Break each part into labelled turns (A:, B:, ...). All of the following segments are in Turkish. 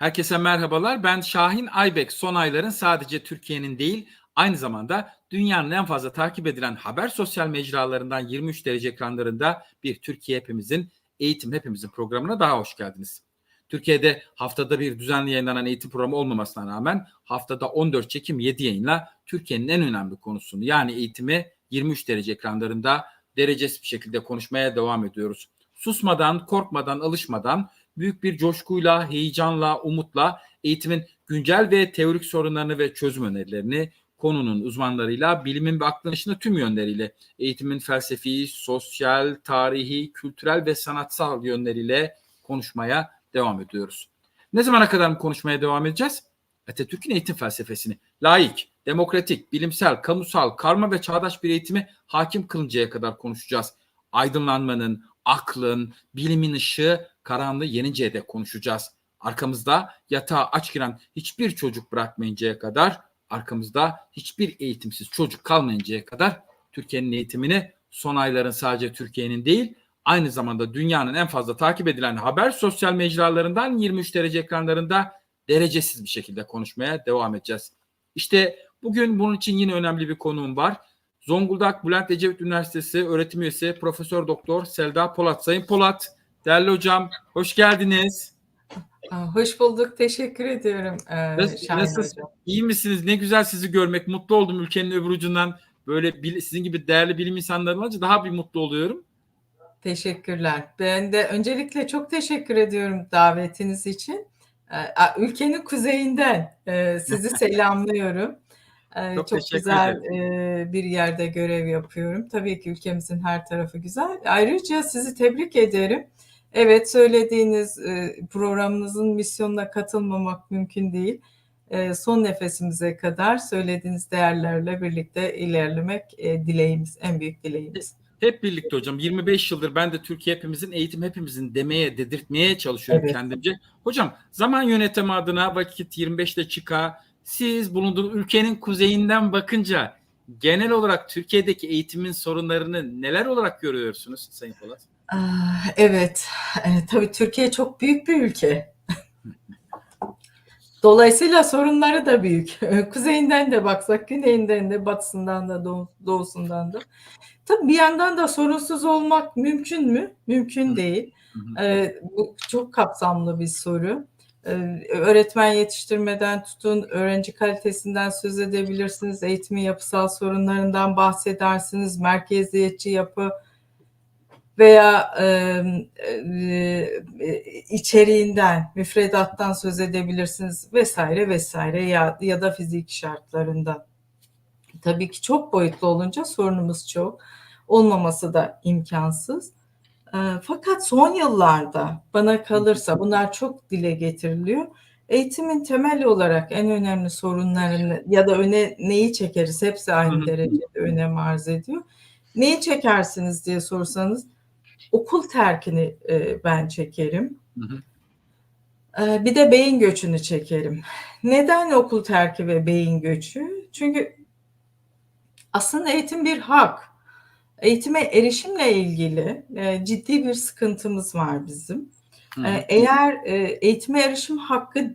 A: Herkese merhabalar. Ben Şahin Aybek. Son ayların sadece Türkiye'nin değil, aynı zamanda dünyanın en fazla takip edilen haber sosyal mecralarından 23 derece ekranlarında bir Türkiye hepimizin, eğitim hepimizin programına daha hoş geldiniz. Türkiye'de haftada bir düzenli yayınlanan eğitim programı olmamasına rağmen haftada 14 çekim 7 yayınla Türkiye'nin en önemli konusunu yani eğitimi 23 derece ekranlarında derecesiz bir şekilde konuşmaya devam ediyoruz. Susmadan, korkmadan, alışmadan büyük bir coşkuyla, heyecanla, umutla eğitimin güncel ve teorik sorunlarını ve çözüm önerilerini konunun uzmanlarıyla bilimin ve aklın dışında tüm yönleriyle eğitimin felsefi, sosyal, tarihi, kültürel ve sanatsal yönleriyle konuşmaya devam ediyoruz. Ne zamana kadar konuşmaya devam edeceğiz? Atatürk'ün eğitim felsefesini layık, demokratik, bilimsel, kamusal, karma ve çağdaş bir eğitimi hakim kılıncaya kadar konuşacağız. Aydınlanmanın, aklın, bilimin ışığı karanlığı yeninceye konuşacağız. Arkamızda yatağa aç giren hiçbir çocuk bırakmayıncaya kadar, arkamızda hiçbir eğitimsiz çocuk kalmayıncaya kadar Türkiye'nin eğitimini son ayların sadece Türkiye'nin değil, aynı zamanda dünyanın en fazla takip edilen haber sosyal mecralarından 23 derece ekranlarında derecesiz bir şekilde konuşmaya devam edeceğiz. İşte bugün bunun için yine önemli bir konuğum var. Zonguldak Bülent Ecevit Üniversitesi öğretim üyesi Profesör Doktor Selda Polat. Sayın Polat, değerli hocam hoş geldiniz.
B: Hoş bulduk. Teşekkür ediyorum. Ee,
A: Nasılsınız? İyi misiniz? Ne güzel sizi görmek. Mutlu oldum ülkenin öbür ucundan. Böyle sizin gibi değerli bilim insanları olunca daha bir mutlu oluyorum.
B: Teşekkürler. Ben de öncelikle çok teşekkür ediyorum davetiniz için. Ülkenin kuzeyinden sizi selamlıyorum. Çok, çok güzel bir yerde görev yapıyorum. Tabii ki ülkemizin her tarafı güzel. Ayrıca sizi tebrik ederim. Evet söylediğiniz programınızın misyonuna katılmamak mümkün değil. Son nefesimize kadar söylediğiniz değerlerle birlikte ilerlemek dileğimiz, en büyük dileğimiz.
A: Hep birlikte hocam 25 yıldır ben de Türkiye hepimizin eğitim hepimizin demeye dedirtmeye çalışıyorum evet. kendimce. Hocam zaman yönetimi adına vakit 25'te çıka siz bulunduğunuz ülkenin kuzeyinden bakınca genel olarak Türkiye'deki eğitimin sorunlarını neler olarak görüyorsunuz Sayın Polat?
B: Evet, e, tabii Türkiye çok büyük bir ülke. Dolayısıyla sorunları da büyük. Kuzeyinden de baksak, güneyinden de, batısından da, doğusundan da. Tabii bir yandan da sorunsuz olmak mümkün mü? Mümkün değil. Ee, bu çok kapsamlı bir soru. Ee, öğretmen yetiştirmeden tutun, öğrenci kalitesinden söz edebilirsiniz, eğitimin yapısal sorunlarından bahsedersiniz, merkeziyetçi yapı veya e, e, içeriğinden, müfredattan söz edebilirsiniz vesaire vesaire ya, ya da fizik şartlarından. Tabii ki çok boyutlu olunca sorunumuz çok. Olmaması da imkansız. E, fakat son yıllarda bana kalırsa bunlar çok dile getiriliyor. Eğitimin temel olarak en önemli sorunlarını ya da öne neyi çekeriz hepsi aynı derecede önem arz ediyor. Neyi çekersiniz diye sorsanız okul terkini e, ben çekerim. Hı hı. E, bir de beyin göçünü çekerim. Neden okul terki ve beyin göçü? Çünkü aslında eğitim bir hak. Eğitime erişimle ilgili e, ciddi bir sıkıntımız var bizim. Hı. E, eğer e, eğitime erişim hakkı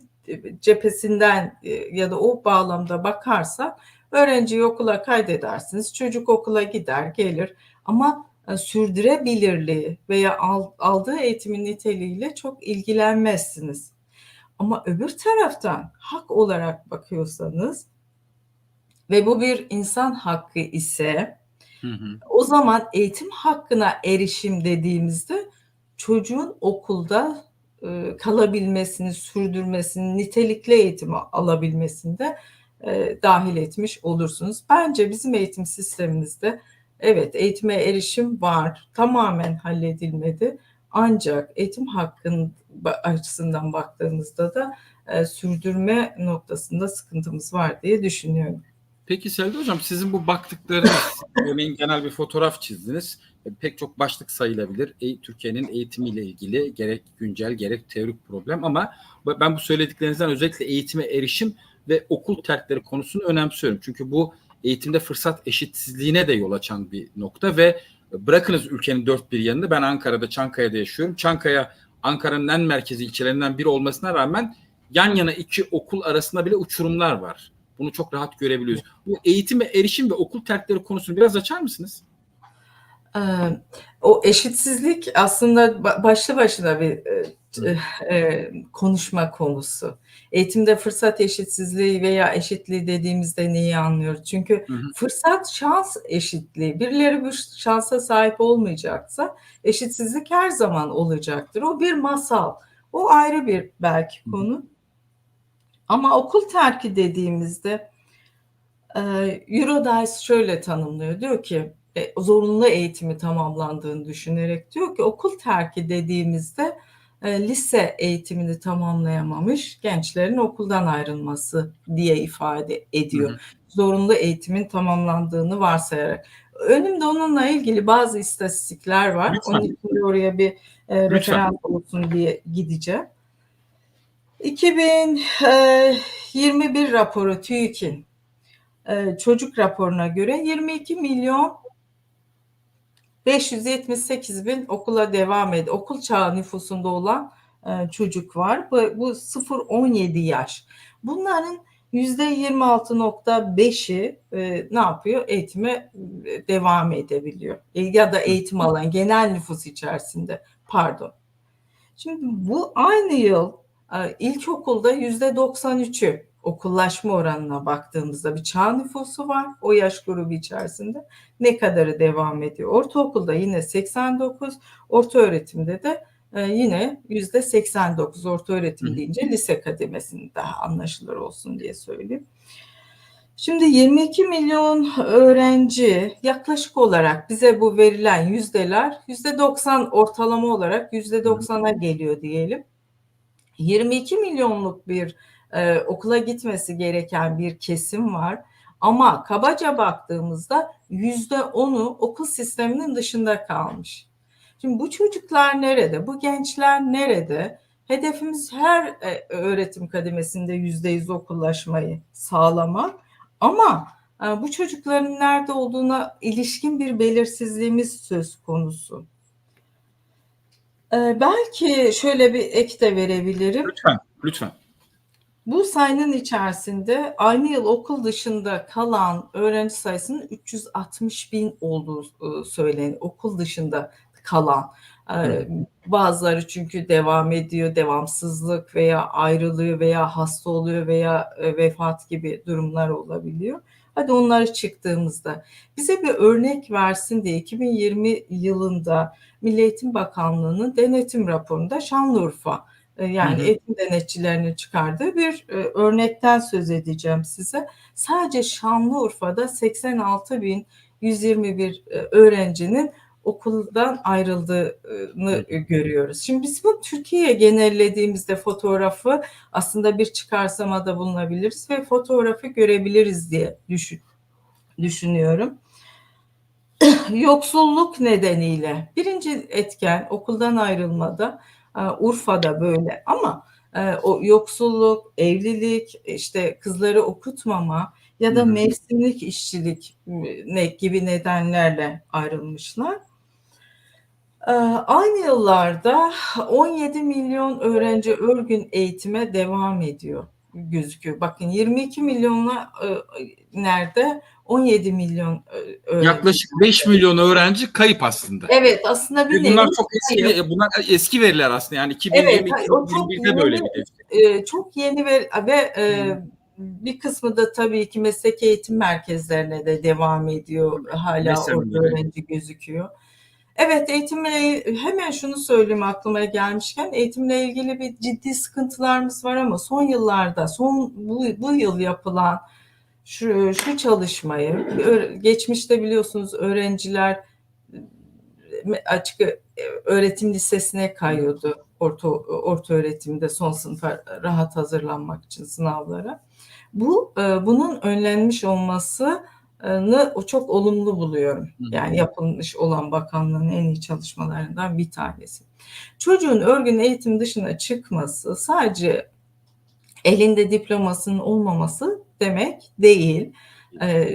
B: cephesinden e, ya da o bağlamda bakarsak öğrenciyi okula kaydedersiniz. Çocuk okula gider, gelir ama sürdürebilirliği veya aldığı eğitimin niteliğiyle çok ilgilenmezsiniz. Ama öbür taraftan hak olarak bakıyorsanız ve bu bir insan hakkı ise hı o zaman eğitim hakkına erişim dediğimizde çocuğun okulda e, kalabilmesini, sürdürmesini, nitelikli eğitim alabilmesinde e, dahil etmiş olursunuz. Bence bizim eğitim sistemimizde Evet, eğitime erişim var. Tamamen halledilmedi. Ancak eğitim hakkının açısından baktığımızda da e, sürdürme noktasında sıkıntımız var diye düşünüyorum.
A: Peki Selda Hocam sizin bu baktıklarınız, örneğin genel bir fotoğraf çizdiniz. Pek çok başlık sayılabilir. E, Türkiye'nin eğitimiyle ilgili gerek güncel gerek teorik problem ama ben bu söylediklerinizden özellikle eğitime erişim ve okul terkleri konusunu önemsiyorum. Çünkü bu eğitimde fırsat eşitsizliğine de yol açan bir nokta ve bırakınız ülkenin dört bir yanını ben Ankara'da Çankaya'da yaşıyorum. Çankaya Ankara'nın en merkezi ilçelerinden biri olmasına rağmen yan yana iki okul arasında bile uçurumlar var. Bunu çok rahat görebiliyoruz. Bu eğitim ve erişim ve okul terkleri konusunu biraz açar mısınız?
B: Ee, o eşitsizlik aslında ba- başlı başına bir e, e, konuşma konusu. Eğitimde fırsat eşitsizliği veya eşitliği dediğimizde neyi anlıyoruz? Çünkü
A: Hı hı.
B: fırsat şans eşitliği. Birileri bir şansa sahip olmayacaksa eşitsizlik her zaman olacaktır. O bir masal. O ayrı bir belki konu. Ama okul terki dediğimizde e, Eurodice şöyle tanımlıyor. Diyor ki e, zorunlu eğitimi tamamlandığını düşünerek diyor ki okul terki dediğimizde e, lise eğitimini tamamlayamamış gençlerin okuldan ayrılması diye ifade ediyor.
A: Hı hı.
B: Zorunlu eğitimin tamamlandığını varsayarak. Önümde onunla ilgili bazı istatistikler var.
A: Lütfen.
B: Onun için de oraya bir e, referans olsun diye gideceğim. 2021 raporu TÜİK'in e, çocuk raporuna göre 22 milyon 578 bin okula devam ediyor. Okul çağı nüfusunda olan e, çocuk var. Bu, bu 0-17 yaş. Bunların %26.5'i e, ne yapıyor? Eğitime e, devam edebiliyor. E, ya da eğitim alan genel nüfus içerisinde. Pardon. Şimdi bu aynı yıl e, ilkokulda %93'ü okullaşma oranına baktığımızda bir çağ nüfusu var o yaş grubu içerisinde. Ne kadarı devam ediyor? Ortaokulda yine 89, orta öğretimde de e, yine yüzde 89 orta öğretim deyince lise kademesinin daha anlaşılır olsun diye söyleyeyim. Şimdi 22 milyon öğrenci yaklaşık olarak bize bu verilen yüzdeler yüzde 90 ortalama olarak yüzde 90'a geliyor diyelim. 22 milyonluk bir e, okula gitmesi gereken bir kesim var. Ama kabaca baktığımızda yüzde onu okul sisteminin dışında kalmış. Şimdi bu çocuklar nerede? Bu gençler nerede? Hedefimiz her e, öğretim kademesinde yüzde yüz okullaşmayı sağlamak. Ama e, bu çocukların nerede olduğuna ilişkin bir belirsizliğimiz söz konusu. E, belki şöyle bir ek de verebilirim.
A: Lütfen, lütfen.
B: Bu sayının içerisinde aynı yıl okul dışında kalan öğrenci sayısının 360 bin olduğu e, söyleniyor. Okul dışında kalan. E. Bazıları çünkü devam ediyor, devamsızlık veya ayrılıyor veya hasta oluyor veya e, vefat gibi durumlar olabiliyor. Hadi onları çıktığımızda bize bir örnek versin diye 2020 yılında Milli Eğitim Bakanlığı'nın denetim raporunda Şanlıurfa e, yani
A: Hı hı.
B: eğitim denetçilerinin çıkardığı bir e, örnekten söz edeceğim size. Sadece Şanlıurfa'da 86.121 e, öğrencinin okuldan ayrıldığını görüyoruz. Şimdi biz bu Türkiye'ye genellediğimizde fotoğrafı aslında bir çıkarsamada bulunabiliriz ve fotoğrafı görebiliriz diye düşün, düşünüyorum. Yoksulluk nedeniyle. Birinci etken okuldan ayrılmada e, Urfa'da böyle. Ama e, o yoksulluk, evlilik, işte kızları okutmama ya da mevsimlik işçilik gibi nedenlerle ayrılmışlar. E, Aynı yıllarda 17 milyon öğrenci örgün eğitime devam ediyor gözüküyor. Bakın 22 milyonla e, nerede 17 milyon e, öğrenci.
A: Yaklaşık 5 milyon öğrenci kayıp aslında.
B: Evet aslında bir
A: Ve bunlar
B: nevi
A: çok eski
B: kayıp.
A: bunlar eski veriler aslında. Yani
B: Evet,
A: 2020
B: hayır, o çok
A: 2021'de böyle
B: yeni.
A: bir
B: e, çok yeni ve ve e,
A: Hı.
B: bir kısmı da tabii ki meslek eğitim merkezlerine de devam ediyor. Hala
A: Mesela
B: orada öğrenci gözüküyor. Evet eğitimle hemen şunu söyleyeyim aklıma gelmişken eğitimle ilgili bir ciddi sıkıntılarımız var ama son yıllarda son bu, bu yıl yapılan şu, şu çalışmayı geçmişte biliyorsunuz öğrenciler e, açık ö- öğretim lisesine kayıyordu orta orta öğretimde son sınıfa rahat hazırlanmak için sınavlara. Bu e, bunun önlenmiş olmasını o çok olumlu buluyorum. Yani yapılmış olan bakanlığın en iyi çalışmalarından bir tanesi. Çocuğun örgün eğitim dışına çıkması sadece elinde diplomasının olmaması demek değil.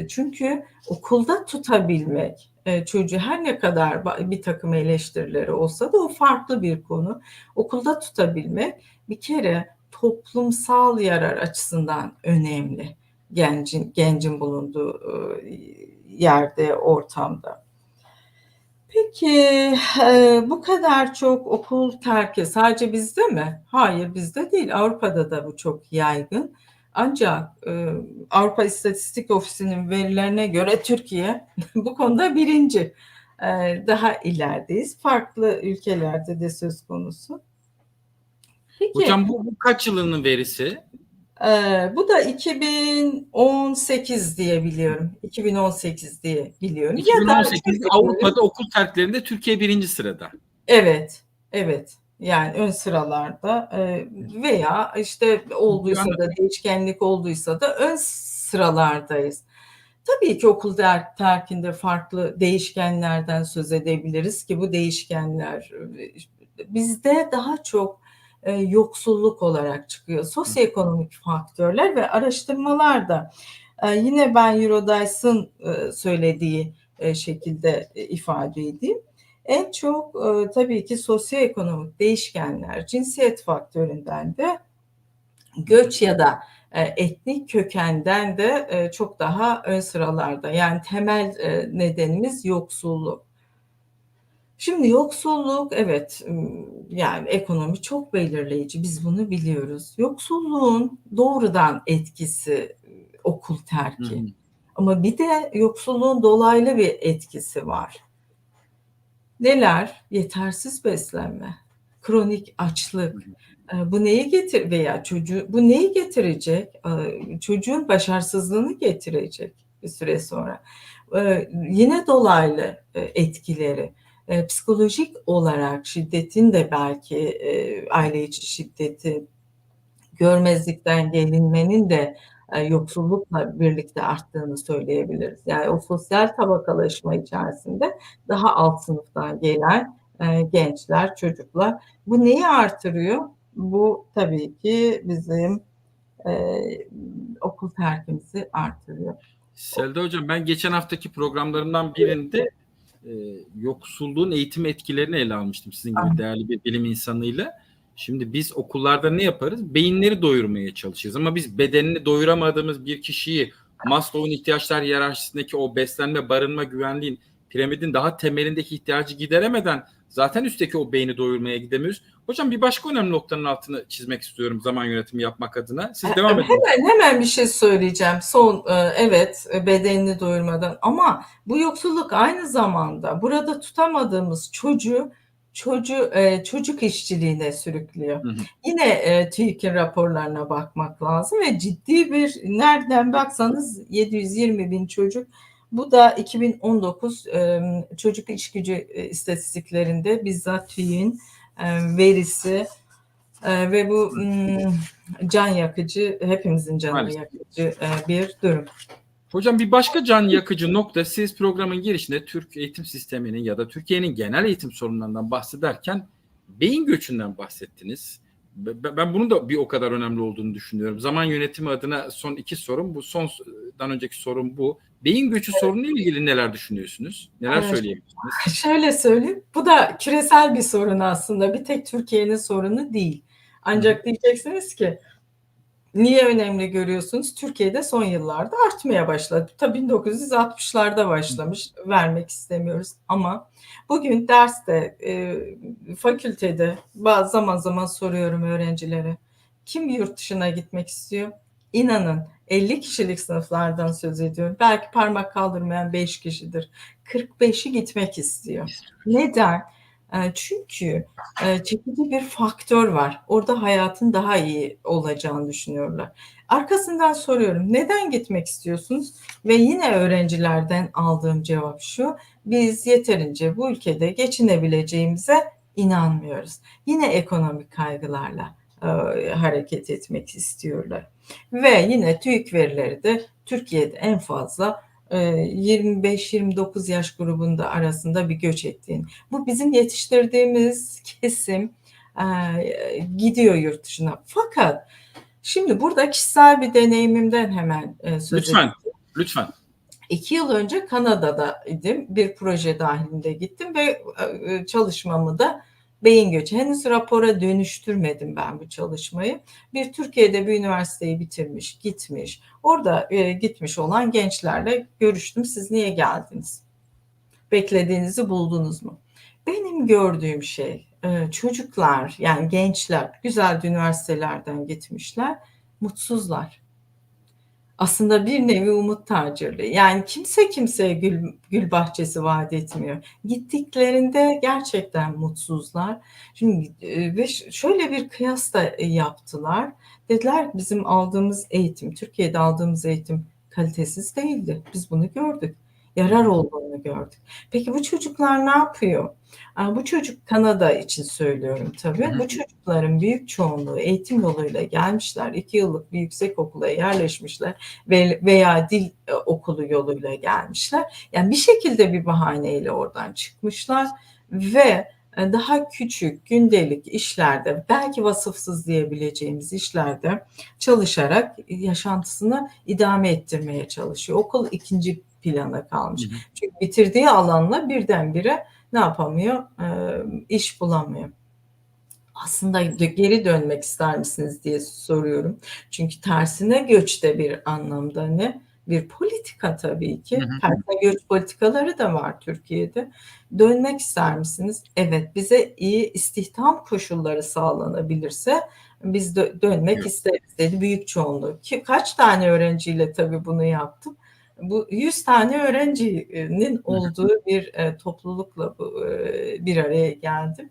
B: Çünkü okulda tutabilmek çocuğu her ne kadar bir takım eleştirileri olsa da o farklı bir konu. Okulda tutabilmek bir kere toplumsal yarar açısından önemli gencin gencin bulunduğu e, yerde, ortamda. Peki e, bu kadar çok okul terki sadece bizde mi? Hayır bizde değil. Avrupa'da da bu çok yaygın. Ancak e, Avrupa İstatistik Ofisi'nin verilerine göre Türkiye bu konuda birinci. E, daha ilerideyiz. Farklı ülkelerde de söz konusu. Peki,
A: Hocam bu, bu kaç yılının verisi?
B: E, bu da 2018 diye biliyorum. 2018 diye biliyorum. Ya da
A: 2018 Avrupa'da okul terklerinde Türkiye birinci sırada.
B: Evet, evet. Yani ön sıralarda e, veya işte olduysa da değişkenlik olduysa da ön sıralardayız. Tabii ki okul ter- terkinde farklı değişkenlerden söz edebiliriz ki bu değişkenler e, bizde daha çok e, yoksulluk olarak çıkıyor. Sosyoekonomik faktörler ve araştırmalar da e, yine ben Eurodice'ın e, söylediği e, şekilde e, ifade edeyim. En çok e, tabii ki sosyoekonomik değişkenler, cinsiyet faktöründen de göç ya da e, etnik kökenden de e, çok daha ön sıralarda. Yani temel e, nedenimiz yoksulluk. Şimdi yoksulluk evet yani ekonomi çok belirleyici biz bunu biliyoruz. Yoksulluğun doğrudan etkisi e, okul terki.
A: hı.
B: Ama bir de yoksulluğun dolaylı bir etkisi var. Neler? Yetersiz beslenme, kronik açlık. Bu neyi getir veya çocuğu bu neyi getirecek? Çocuğun başarısızlığını getirecek bir süre sonra. Yine dolaylı etkileri. E, Psikolojik olarak şiddetin de belki e, aile içi şiddetin görmezlikten gelinmenin de e, yoksullukla birlikte arttığını söyleyebiliriz. Yani o sosyal tabakalaşma içerisinde daha alt sınıftan gelen e, gençler, çocuklar. Bu neyi artırıyor? Bu tabii ki bizim e, okul terkimizi artırıyor.
A: Selda Hocam ben geçen haftaki programlarımdan birinde e, yoksulluğun eğitim etkilerini ele almıştım sizin gibi değerli bir bilim insanıyla. Şimdi biz okullarda ne yaparız? Beyinleri doyurmaya çalışırız ama biz bedenini doyuramadığımız bir kişiyi Maslow'un ihtiyaçlar hiyerarşisindeki o beslenme, barınma, güvenliğin piramidin daha temelindeki ihtiyacı gideremeden zaten üstteki o beyni doyurmaya gidemiyoruz. Hocam bir başka önemli noktanın altını çizmek istiyorum zaman yönetimi yapmak adına. Siz devam edin.
B: Hemen hemen bir şey söyleyeceğim. Son e, evet e, bedenini doyurmadan ama bu yoksulluk aynı zamanda burada tutamadığımız çocuğu çocuğu e, çocuk işçiliğine sürüklüyor.
A: Hı hı.
B: Yine e, TÜİK'in raporlarına bakmak lazım ve ciddi bir nereden baksanız 720 bin çocuk bu da 2019 e, çocuk iş gücü istatistiklerinde bizzat TÜİK'in e, verisi ve bu mm, can yakıcı, hepimizin canı
A: Maalesef.
B: yakıcı bir durum.
A: Hocam bir başka can yakıcı nokta siz programın girişinde Türk eğitim sisteminin ya da Türkiye'nin genel eğitim sorunlarından bahsederken beyin göçünden bahsettiniz. Be- Ben bunun da bir o kadar önemli olduğunu düşünüyorum. Zaman yönetimi adına son iki sorum bu. Sondan önceki sorum bu. Beyin göçü sorunuyla ilgili neler düşünüyorsunuz? Neler
B: Evet.
A: söyleyebilirsiniz?
B: Şöyle söyleyeyim, bu da küresel bir sorun aslında. Bir tek Türkiye'nin sorunu değil. Ancak diyeceksiniz ki niye önemli görüyorsunuz? Türkiye'de son yıllarda artmaya başladı. Tabii 1960'larda başlamış. Vermek istemiyoruz ama bugün derste, e, fakültede bazı zaman zaman soruyorum öğrencilere. Kim yurt dışına gitmek istiyor? İnanın 50 kişilik sınıflardan söz ediyorum. Belki parmak kaldırmayan 5 kişidir. 45'i gitmek istiyor. Neden? E, Çünkü e, çekici bir faktör var. Orada hayatın daha iyi olacağını düşünüyorlar. Arkasından soruyorum neden gitmek istiyorsunuz? Ve yine öğrencilerden aldığım cevap şu. Biz yeterince bu ülkede geçinebileceğimize inanmıyoruz. Yine ekonomik kaygılarla hareket etmek istiyorlar. Ve yine TÜİK verileri de Türkiye'de en fazla e, 25-29 yaş grubunda arasında bir göç ettiğini. Bu bizim yetiştirdiğimiz kesim e, gidiyor yurt dışına. Fakat şimdi burada kişisel bir deneyimimden hemen e, söz
A: Lütfen,
B: edeyim.
A: lütfen.
B: İki yıl önce Kanada'da idim. Bir proje dahilinde gittim ve e, çalışmamı da beyin göçü. Henüz rapora dönüştürmedim ben bu çalışmayı. Bir Türkiye'de bir üniversiteyi bitirmiş, gitmiş. Orada e, gitmiş olan gençlerle görüştüm. Siz niye geldiniz? Beklediğinizi buldunuz mu? Benim gördüğüm şey e, çocuklar yani gençler güzel üniversitelerden gitmişler, mutsuzlar aslında bir nevi umut tacirliği. Yani kimse kimseye gül, gül bahçesi vaat etmiyor. Gittiklerinde gerçekten mutsuzlar. Şimdi e, ve şöyle bir kıyas da e, yaptılar. Dediler bizim aldığımız eğitim, Türkiye'de aldığımız eğitim kalitesiz değildi. Biz bunu gördük. Yarar olduğunu gördük. Peki bu çocuklar ne yapıyor? Bu çocuk Kanada için söylüyorum tabii. Bu çocukların büyük çoğunluğu eğitim yoluyla gelmişler. iki yıllık bir yüksek okula yerleşmişler veya dil e, okulu yoluyla gelmişler. Yani bir şekilde bir bahaneyle oradan çıkmışlar ve e, daha küçük gündelik işlerde belki vasıfsız diyebileceğimiz işlerde çalışarak yaşantısını idame ettirmeye çalışıyor. Okul ikinci plana kalmış. Hı hı. Çünkü bitirdiği alanla birdenbire ne yapamıyor? E, iş bulamıyor. Aslında geri dönmek ister misiniz diye soruyorum. Çünkü tersine göçte bir anlamda ne? Bir politika tabii ki. Tersine göç politikaları da var Türkiye'de. Dönmek ister misiniz? Evet, bize iyi istihdam koşulları sağlanabilirse biz dö- dönmek evet. isteriz dedi büyük çoğunluğu. Ki kaç tane öğrenciyle tabii bunu yaptım bu 100 tane öğrencinin olduğu bir e, toplulukla bu, e, bir araya geldim.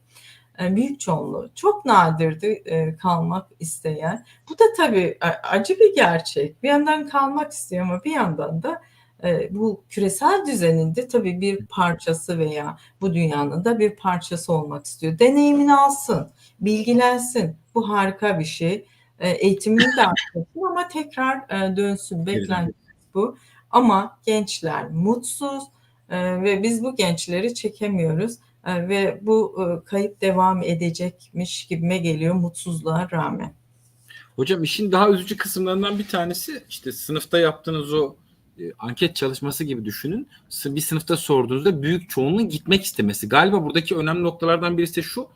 B: E, büyük çoğunluğu çok nadirdi e, kalmak isteyen. Bu da tabii acı bir gerçek. Bir yandan kalmak istiyor ama bir yandan da e, bu küresel düzeninde tabii bir parçası veya bu dünyanın da bir parçası olmak istiyor. Deneyimini alsın, bilgilensin. Bu harika bir şey. E, eğitimini de arttırsın ama tekrar e, dönsün. Beklentimiz bu. Ama gençler mutsuz e, ve biz bu gençleri çekemiyoruz e, ve bu e, kayıp devam edecekmiş gibime geliyor mutsuzluğa rağmen.
A: Hocam işin daha üzücü kısımlarından bir tanesi işte sınıfta yaptığınız o anket çalışması gibi düşünün. Bir sınıfta sorduğunuzda büyük çoğunluğun gitmek istemesi. Galiba buradaki önemli noktalardan birisi de şu.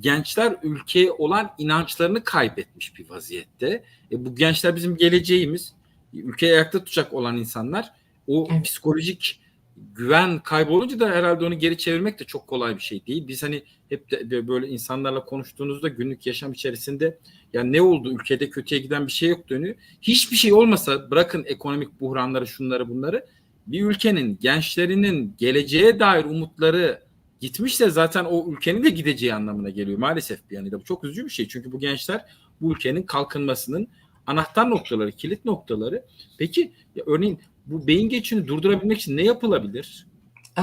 A: Gençler ülkeye olan inançlarını kaybetmiş bir vaziyette. E, bu gençler bizim geleceğimiz ülkeyi ayakta tutacak olan insanlar o evet. psikolojik güven kaybolunca da herhalde onu geri çevirmek de çok kolay bir şey değil. Biz hani hep de böyle insanlarla konuştuğunuzda günlük yaşam içerisinde ya ne oldu ülkede kötüye giden bir şey yok dönüyor. Hiçbir şey olmasa bırakın ekonomik buhranları şunları bunları bir ülkenin gençlerinin geleceğe dair umutları gitmişse zaten o ülkenin de gideceği anlamına geliyor maalesef bir yanıyla. Bu çok üzücü bir şey. Çünkü bu gençler bu ülkenin kalkınmasının anahtar noktaları, kilit noktaları. Peki ya örneğin bu beyin geçini durdurabilmek için ne yapılabilir?
B: Ee,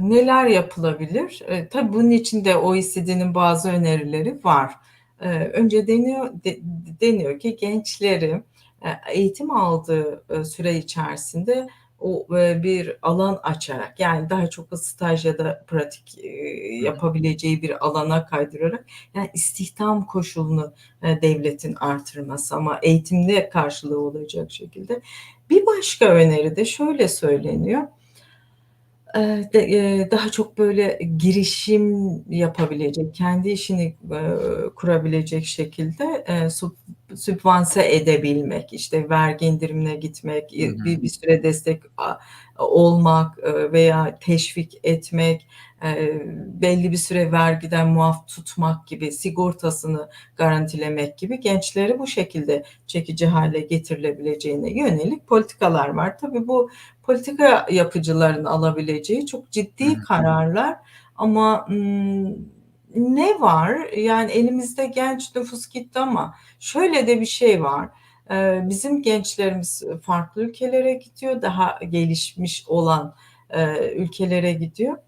B: neler yapılabilir? Ee, tabii bunun için de OECD'nin bazı önerileri var. Ee, önce deniyor de, deniyor ki gençleri e, eğitim aldığı e, süre içerisinde o e, bir alan açarak yani daha çok staj ya da pratik e, yapabileceği bir alana kaydırarak yani istihdam koşulunu e, devletin artırması ama eğitimde karşılığı olacak şekilde. Bir başka öneri de şöyle söyleniyor daha çok böyle girişim yapabilecek, kendi işini, kurabilecek şekilde, sübvanse edebilmek, işte vergi indirimine gitmek, bir bir süre destek olmak, veya teşvik etmek, belli bir süre vergiden muaf tutmak gibi, sigortasını garantilemek gibi gençleri bu şekilde çekici hale getirilebileceğine yönelik politikalar var. Tabii bu politika yapıcıların alabileceği çok ciddi kararlar ama ne var? Yani elimizde genç nüfus gitti ama şöyle de bir şey var. Bizim gençlerimiz farklı ülkelere gidiyor, daha gelişmiş olan ülkelere gidiyor.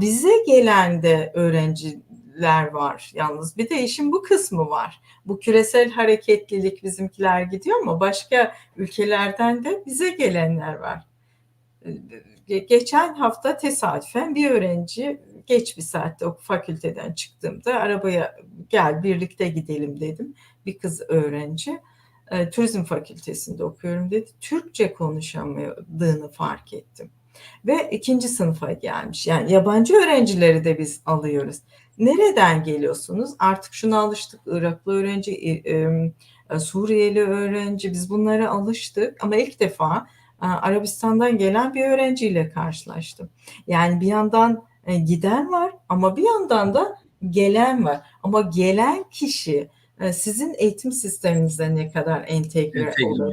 B: Bize gelen de öğrenciler var yalnız. Bir de işin bu kısmı var. Bu küresel hareketlilik bizimkiler gidiyor ama başka ülkelerden de bize gelenler var. Geçen hafta tesadüfen bir öğrenci geç bir saatte o fakülteden çıktığımda arabaya gel birlikte gidelim dedim. Bir kız öğrenci turizm fakültesinde okuyorum dedi. Türkçe konuşamadığını fark ettim. Ve ikinci sınıfa gelmiş. Yani yabancı öğrencileri de biz alıyoruz. Nereden geliyorsunuz? Artık şuna alıştık. Iraklı öğrenci, Suriyeli öğrenci biz bunlara alıştık. Ama ilk defa Arabistan'dan gelen bir öğrenciyle karşılaştım. Yani bir yandan e, giden var ama bir yandan da gelen var. Ama gelen kişi e, sizin eğitim sisteminizde ne kadar entegre,
A: Entegre
B: olur?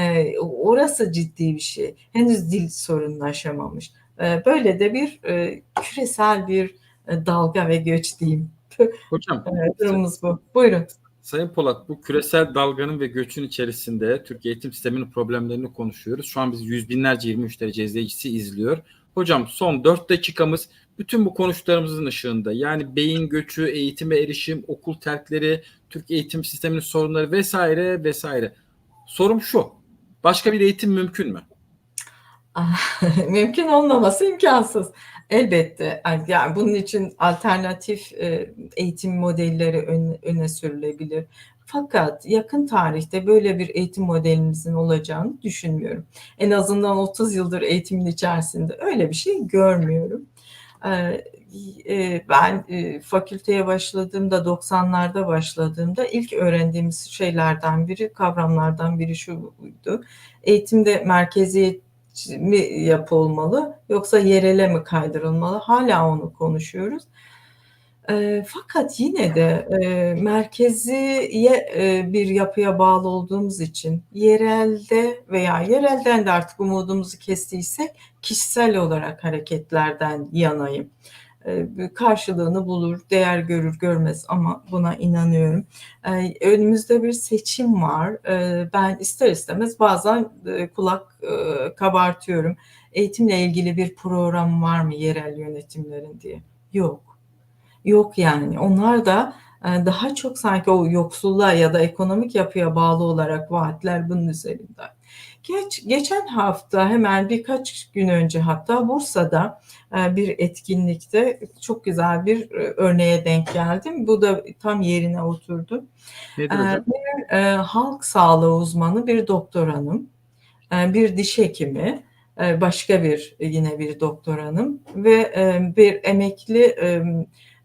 B: E, orası ciddi bir şey. Henüz dil sorununu aşamamış. E, böyle de bir e, küresel bir dalga ve göç diyeyim.
A: Hocam
B: E, durumumuz bu. Buyurun.
A: Sayın Polat bu küresel dalganın ve göçün içerisinde Türkiye eğitim sisteminin problemlerini konuşuyoruz. Şu an biz yüz binlerce 23 derece izleyicisi izliyor. Hocam son 4 dakikamız bütün bu konuştuklarımızın ışığında yani beyin göçü, eğitime erişim, okul terkleri, Türk eğitim sisteminin sorunları vesaire vesaire. Sorum şu. Başka bir eğitim mümkün mü?
B: Mümkün olmaması imkansız. Elbette. Yani bunun için alternatif e, eğitim modelleri öne, sürülebilir. Fakat yakın tarihte böyle bir eğitim modelimizin olacağını düşünmüyorum. En azından 30 yıldır eğitimin içerisinde öyle bir şey görmüyorum. Ben fakülteye başladığımda 90'larda başladığımda ilk öğrendiğimiz şeylerden biri, kavramlardan biri şu buydu. Eğitimde merkeziyet mi yapılmalı yoksa yerele mi kaydırılmalı? Hala onu konuşuyoruz. E, fakat yine de e, merkeziye e, bir yapıya bağlı olduğumuz için yerelde veya yerelden de artık umudumuzu kestiysek kişisel olarak hareketlerden yanayım. E, karşılığını bulur, değer görür görmez ama buna inanıyorum. E, önümüzde bir seçim var. E, ben ister istemez bazen kulak kabartıyorum. Eğitimle ilgili bir program var mı yerel yönetimlerin diye? Yok yok yani. Onlar da daha çok sanki o yoksulluğa ya da ekonomik yapıya bağlı olarak vaatler bunun üzerinde. Geç, geçen hafta hemen birkaç gün önce hatta Bursa'da e, bir etkinlikte çok güzel bir e, örneğe denk geldim. Bu da tam yerine oturdu.
A: Nedir hocam?
B: Bir halk sağlığı uzmanı bir doktor hanım, bir diş hekimi, başka bir yine bir doktor hanım ve bir emekli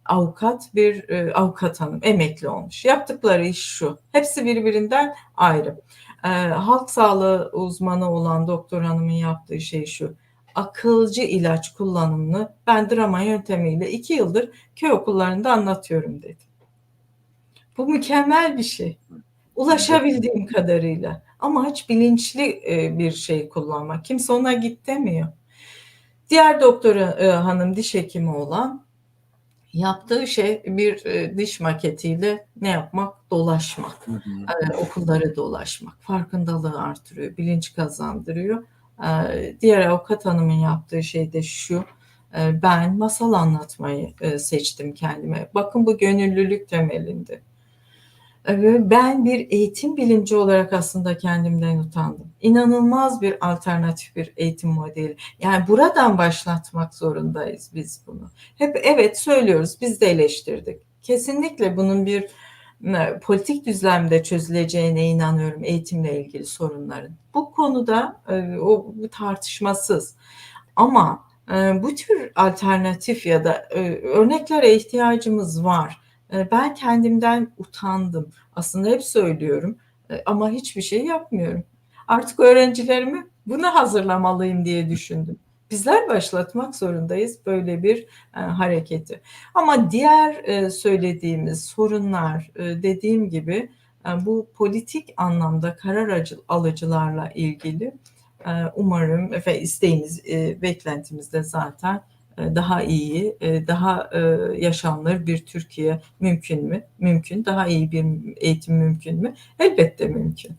B: avukat bir e, avukat hanım emekli olmuş. Yaptıkları iş şu. Hepsi birbirinden ayrı. E, halk sağlığı uzmanı olan doktor hanımın yaptığı şey şu. Akılcı ilaç kullanımını ben drama yöntemiyle iki yıldır köy okullarında anlatıyorum dedi. Bu mükemmel bir şey. Ulaşabildiğim kadarıyla. Ama hiç bilinçli e, bir şey kullanmak. Kimse ona git demiyor. Diğer doktor e, hanım diş hekimi olan Yaptığı şey bir e, diş maketiyle ne yapmak? Dolaşmak.
A: Hı hı.
B: E, okulları dolaşmak. Farkındalığı artırıyor, bilinç kazandırıyor. E, diğer avukat hanımın yaptığı şey de şu. E, ben masal anlatmayı e, seçtim kendime. Bakın bu gönüllülük temelinde. Ben bir eğitim bilimci olarak aslında kendimden utandım. İnanılmaz bir alternatif bir eğitim modeli. Yani buradan başlatmak zorundayız biz bunu. Hep evet söylüyoruz, biz de eleştirdik. Kesinlikle bunun bir politik düzlemde çözüleceğine inanıyorum eğitimle ilgili sorunların. Bu konuda e, o tartışmasız. Ama e, bu tür alternatif ya da e, örneklere ihtiyacımız var. Ee, ben kendimden utandım. Aslında hep söylüyorum e, ama hiçbir şey yapmıyorum. Artık öğrencilerimi buna hazırlamalıyım diye düşündüm. Bizler başlatmak zorundayız böyle bir e, hareketi. Ama diğer e, söylediğimiz sorunlar e, dediğim gibi e, bu politik anlamda karar alıcılarla ilgili e, umarım ve isteğimiz, e, beklentimiz de zaten daha iyi, e, daha e, yaşanılır bir Türkiye mümkün mü? Mümkün. Daha iyi bir eğitim mümkün mü? Elbette mümkün.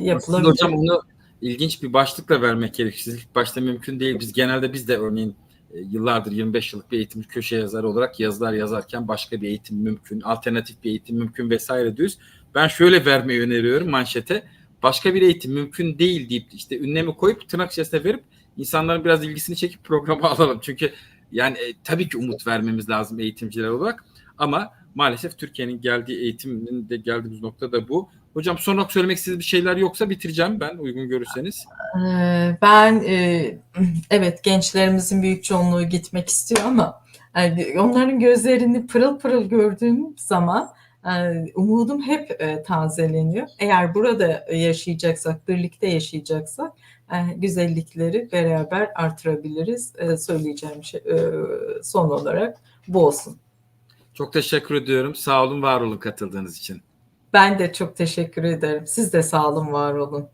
A: Yapılabilir. Hocam onu ilginç bir başlıkla vermek gerekir. İlk başta mümkün değil. Biz genelde biz de örneğin yıllardır 25 yıllık bir eğitim köşe yazarı olarak yazılar yazarken başka bir eğitim mümkün, alternatif bir eğitim mümkün vesaire diyoruz. Ben şöyle vermeyi öneriyorum manşete. Başka bir eğitim mümkün değil deyip işte ünlemi koyup tırnak içerisine verip insanların biraz ilgisini çekip programa alalım. Çünkü yani e, tabii ki umut vermemiz lazım eğitimciler olarak ama maalesef Türkiye'nin geldiği eğitimin de geldiğimiz nokta da bu. Hocam son olarak söylemek istediğiniz bir şeyler yoksa bitireceğim ben uygun görürseniz.
B: Ee, Ben e, evet gençlerimizin büyük çoğunluğu gitmek istiyor ama yani onların gözlerini pırıl pırıl gördüğüm zaman e, umudum hep e, tazeleniyor. Eğer burada yaşayacaksak, birlikte yaşayacaksak e, güzellikleri beraber artırabiliriz. E, Söyleyeceğim şey e, son olarak bu olsun.
A: Çok teşekkür ediyorum. Sağ olun, var olun katıldığınız için.
B: Ben de çok teşekkür ederim. Siz de sağ olun, var olun.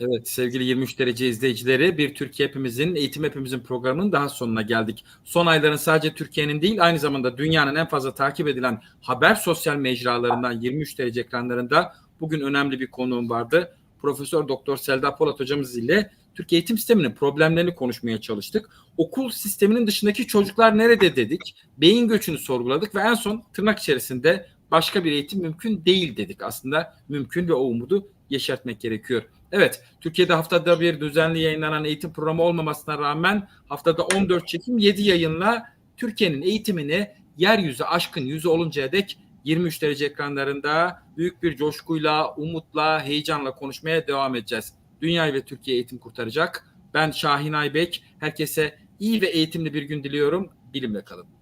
A: Evet sevgili 23 derece izleyicileri bir Türkiye hepimizin eğitim hepimizin programının daha sonuna geldik. Son ayların sadece Türkiye'nin değil aynı zamanda dünyanın en fazla takip edilen haber sosyal mecralarından 23 derece ekranlarında bugün önemli bir konuğum vardı. Profesör Doktor Selda Polat hocamız ile Türkiye eğitim sisteminin problemlerini konuşmaya çalıştık. Okul sisteminin dışındaki çocuklar nerede dedik. Beyin göçünü sorguladık ve en son tırnak içerisinde başka bir eğitim mümkün değil dedik. Aslında mümkün ve o umudu yeşertmek gerekiyor. Evet, Türkiye'de haftada bir düzenli yayınlanan eğitim programı olmamasına rağmen haftada 14 çekim 7 yayınla Türkiye'nin eğitimini yeryüzü aşkın yüzü oluncaya dek 23 derece ekranlarında büyük bir coşkuyla, umutla, heyecanla konuşmaya devam edeceğiz. Dünyayı ve Türkiye eğitim kurtaracak. Ben Şahin Aybek. Herkese iyi ve eğitimli bir gün diliyorum. Bilimle kalın.